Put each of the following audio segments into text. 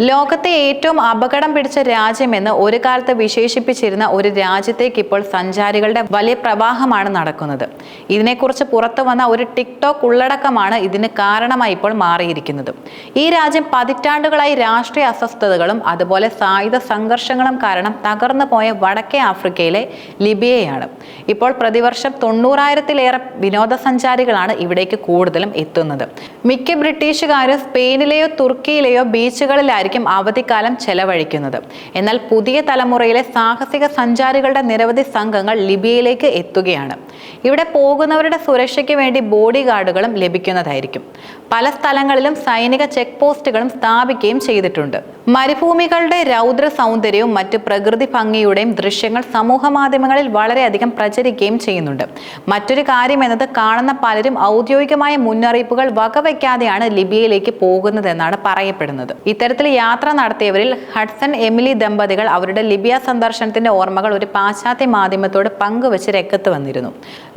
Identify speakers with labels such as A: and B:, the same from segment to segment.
A: ലോകത്തെ ഏറ്റവും അപകടം പിടിച്ച രാജ്യമെന്ന് ഒരു കാലത്ത് വിശേഷിപ്പിച്ചിരുന്ന ഒരു രാജ്യത്തേക്ക് ഇപ്പോൾ സഞ്ചാരികളുടെ വലിയ പ്രവാഹമാണ് നടക്കുന്നത്. ഇതിനെക്കുറിച്ച് പുറത്തു വന്ന ഒരു ടിക്ടോക്ക് ഉള്ളടക്കമാണ് ഇതിന് കാരണമായി ഇപ്പോൾ മാറിയിരിക്കുന്നത്. ഈ രാജ്യം പതിറ്റാണ്ടുകളായി രാഷ്ട്രീയ അസ്വസ്ഥതകളും അതുപോലെ സായുധ സംഘർഷങ്ങളും കാരണം തകർന്നു പോയ വടക്കേ ആഫ്രിക്കയിലെ ലിബിയയാണ്. ഇപ്പോൾ പ്രതിവർഷം തൊണ്ണൂറായിരത്തിലേറെ വിനോദസഞ്ചാരികളാണ് ഇവിടേക്ക് കൂടുതലും എത്തുന്നത്. മിക്ക ബ്രിട്ടീഷുകാരും സ്പെയിനിലെയോ തുർക്കിയിലെയോ ബീച്ചുകളിലായിരിക്കും അവധിക്കാലം ചെലവഴിക്കുന്നത്. എന്നാൽ പുതിയ തലമുറയിലെ സാഹസിക സഞ്ചാരികളുടെ നിരവധി സംഘങ്ങൾ ലിബിയയിലേക്ക് എത്തുകയാണ്. ഇവിടെ പോകുന്നവരുടെ സുരക്ഷയ്ക്ക് വേണ്ടി ബോഡി ഗാർഡുകളും ലഭിക്കുന്നതായിരിക്കും. പല സ്ഥലങ്ങളിലും സൈനിക ചെക്ക് പോസ്റ്റുകളും സ്ഥാപിക്കുകയും ചെയ്തിട്ടുണ്ട്. മരുഭൂമികളുടെ രൗദ്ര സൗന്ദര്യവും മറ്റ് പ്രകൃതി ഭംഗിയുടെയും ദൃശ്യങ്ങൾ സമൂഹ മാധ്യമങ്ങളിൽ വളരെയധികം പ്രചരിക്കുകയും ചെയ്യുന്നുണ്ട്. മറ്റൊരു കാര്യം എന്നത് കാണുന്ന പലരും ഔദ്യോഗികമായ മുന്നറിയിപ്പുകൾ വകവയ്ക്കാതെയാണ് ലിബിയയിലേക്ക് പോകുന്നതെന്നാണ് പറയപ്പെടുന്നത്. ഇത്തരത്തിൽ യാത്ര നടത്തിയവരിൽ ഹഡ്സൺ എമിലി ദമ്പതികൾ അവരുടെ ലിബിയ സന്ദർശനത്തിന്റെ ഓർമ്മകൾ ഒരു പാശ്ചാത്യ മാധ്യമത്തോട് പങ്കുവച്ച് രംഗത്ത് വന്നിരുന്നു.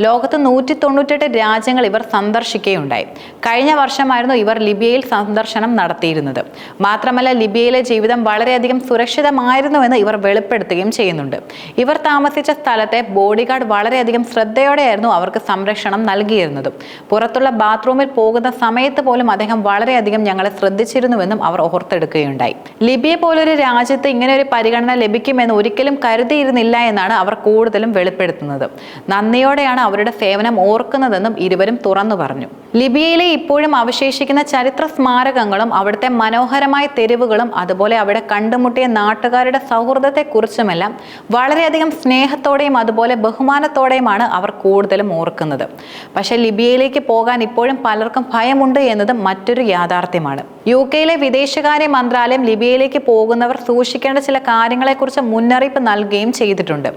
A: ലോകത്ത് നൂറ്റി തൊണ്ണൂറ്റെട്ട് രാജ്യങ്ങൾ ഇവർ സന്ദർശിക്കുകയുണ്ടായി. കഴിഞ്ഞ വർഷമായിരുന്നു ഇവർ ലിബിയയിൽ സന്ദർശനം നടത്തിയിരുന്നത്. മാത്രമല്ല ലിബിയയിലെ ജീവിതം വളരെയധികം സുരക്ഷിതമായിരുന്നുവെന്ന് ഇവർ വെളിപ്പെടുത്തുകയും ചെയ്യുന്നുണ്ട്. ഇവർ താമസിച്ച സ്ഥലത്തെ ബോഡിഗാർഡ് വളരെയധികം ശ്രദ്ധയോടെയായിരുന്നു അവർക്ക് സംരക്ഷണം നൽകിയിരുന്നത്. പുറത്തുള്ള ബാത്റൂമിൽ പോകുന്ന സമയത്ത് പോലും അദ്ദേഹം വളരെയധികം ഞങ്ങളെ ശ്രദ്ധിച്ചിരുന്നുവെന്നും അവർ ഓർത്തെടുക്കുകയുണ്ടായി. ലിബിയ പോലൊരു രാജ്യത്ത് ഇങ്ങനെ ഒരു പരിഗണന ലഭിക്കുമെന്ന് ഒരിക്കലും കരുതിയിരുന്നില്ല എന്നാണ് അവർ കൂടുതലും വെളിപ്പെടുത്തുന്നത്. നന്ദിയോടെയാണ് അവരുടെ സേവനം ഓർക്കുന്നതെന്നും ഇരുവരും തുറന്നു പറഞ്ഞു ലിബിയയിലെ ഇപ്പോഴും അവശേഷിക്കുന്ന ചരിത്ര സ്മാരകങ്ങളും അവിടുത്തെ മനോഹരമായ തെരുവുകളും അതുപോലെ അവിടെ കണ്ടുമുട്ടിയ നാട്ടുകാരുടെ സൗഹൃദത്തെക്കുറിച്ചുമെല്ലാം വളരെയധികം സ്നേഹത്തോടെയും അതുപോലെ ബഹുമാനത്തോടെയുമാണ് അവർ കൂടുതലും ഓർക്കുന്നത്. പക്ഷേ ലിബിയയിലേക്ക് പോകാൻ ഇപ്പോഴും പലർക്കും ഭയമുണ്ട് എന്നതും മറ്റൊരു യാഥാർത്ഥ്യമാണ്. യു കെയിലെ വിദേശകാര്യ മന്ത്രാലയം ലിബിയയിലേക്ക് പോകുന്നവർ സൂക്ഷിക്കേണ്ട ചില കാര്യങ്ങളെക്കുറിച്ച് മുന്നറിയിപ്പ് നൽകുകയും ചെയ്തിട്ടുണ്ട്.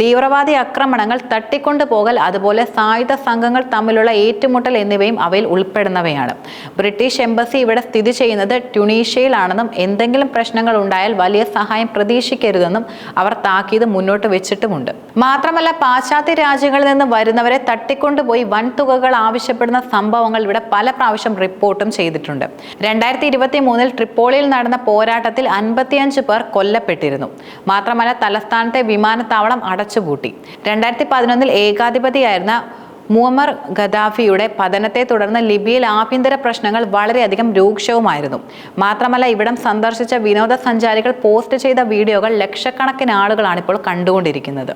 A: തീവ്രവാദി ആക്രമണങ്ങൾ തട്ടിക്കൊണ്ടുപോകൽ അതുപോലെ സായുധ സംഘങ്ങൾ തമ്മിലുള്ള ഏറ്റുമുട്ടൽ എന്നിവയും അവയിൽ ഉൾപ്പെടുന്നവയാണ്. ബ്രിട്ടീഷ് എംബസി ഇവിടെ സ്ഥിതി ചെയ്യുന്നത് ട്യുണീഷ്യയിലാണെന്നും എന്തെങ്കിലും പ്രശ്നങ്ങൾ ഉണ്ടായാൽ വലിയ സഹായം പ്രതീക്ഷിക്കരുതെന്നും അവർ താക്കീത് മുന്നോട്ട് വെച്ചിട്ടുമുണ്ട്. മാത്രമല്ല പാശ്ചാത്യ രാജ്യങ്ങളിൽ നിന്ന് വരുന്നവരെ തട്ടിക്കൊണ്ടുപോയി വൻ തുകകൾ ആവശ്യപ്പെടുന്ന സംഭവങ്ങൾ ഇവിടെ പല പ്രാവശ്യം റിപ്പോർട്ടും ചെയ്തിട്ടുണ്ട്. രണ്ടായിരത്തി ഇരുപത്തി മൂന്നിൽ ട്രിപ്പോളിയിൽ നടന്ന പോരാട്ടത്തിൽ അൻപത്തിയഞ്ച് പേർ കൊല്ലപ്പെട്ടിരുന്നു. മാത്രമല്ല തലസ്ഥാനത്തെ വിമാനത്താവളം അടച്ചുപൂട്ടി. രണ്ടായിരത്തി പതിനൊന്നിൽ ഏകാധിപതിയായിരുന്ന മുഅമ്മർ ഗദാഫിയുടെ പതനത്തെ തുടർന്ന് ലിബിയയിൽ ആഭ്യന്തര പ്രശ്നങ്ങൾ വളരെയധികം രൂക്ഷവുമായിരുന്നു. മാത്രമല്ല ഇവിടം സന്ദർശിച്ച വിനോദസഞ്ചാരികൾ പോസ്റ്റ് ചെയ്ത വീഡിയോകൾ ലക്ഷക്കണക്കിന് ആളുകളാണ് ഇപ്പോൾ കണ്ടുകൊണ്ടിരിക്കുന്നത്.